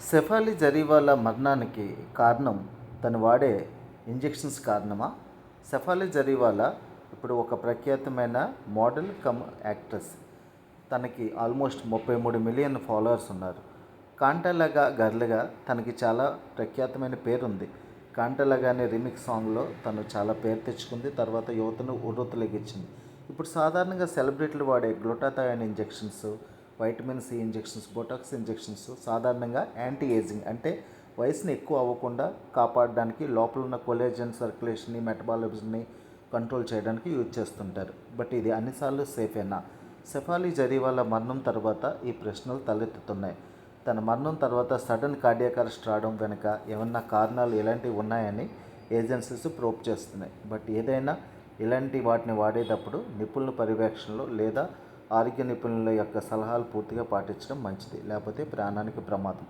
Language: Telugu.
సెఫాలి జరీవాల మరణానికి కారణం తను వాడే ఇంజెక్షన్స్ కారణమా? సెఫాలి జరీవాల ఇప్పుడు ఒక ప్రఖ్యాతమైన మోడల్ కమ్ యాక్ట్రెస్. తనకి ఆల్మోస్ట్ ముప్పై మూడు మిలియన్ ఫాలోవర్స్ ఉన్నారు. కాంటలగా గర్ల్గా తనకి చాలా ప్రఖ్యాతమైన పేరుంది. కాంటలగా అనే రిమిక్స్ సాంగ్లో తను చాలా పేరు తెచ్చుకుంది తర్వాత యువతను ఉర్రూతలెగించింది. ఇప్పుడు సాధారణంగా సెలబ్రిటీలు వాడే glutathione injections vitamin C injections Botox injections సాధారణంగా యాంటీ ఏజింగ్ అంటే వయసుని ఎక్కువ అవ్వకుండా కాపాడడానికి లోపల ఉన్న కొలేజన్ సర్క్యులేషన్ని మెటబాలిజంని కంట్రోల్ చేయడానికి యూజ్ చేస్తుంటారు. బట్ ఇది అన్నిసార్లు సేఫేనా? సెఫాలి జరీవాల మరణం తర్వాత ఈ ప్రశ్నలు తలెత్తుతున్నాయి. తన మరణం తర్వాత సడన్ కార్డియాక్ అరెస్ట్ రావడం వెనుక ఏమన్నా కారణాలు ఎలాంటివి ఉన్నాయని ఏజెన్సీస్ ప్రోప్ చేస్తున్నాయి. బట్ ఏదైనా ఇలాంటి వాటిని వాడేటప్పుడు నిపుణుల పర్యవేక్షణలో లేదా ఆరోగ్య నిపుణుల యొక్క సలహాలు పూర్తిగా పాటించడం మంచిది లేకపోతే ప్రాణానికి ప్రమాదం.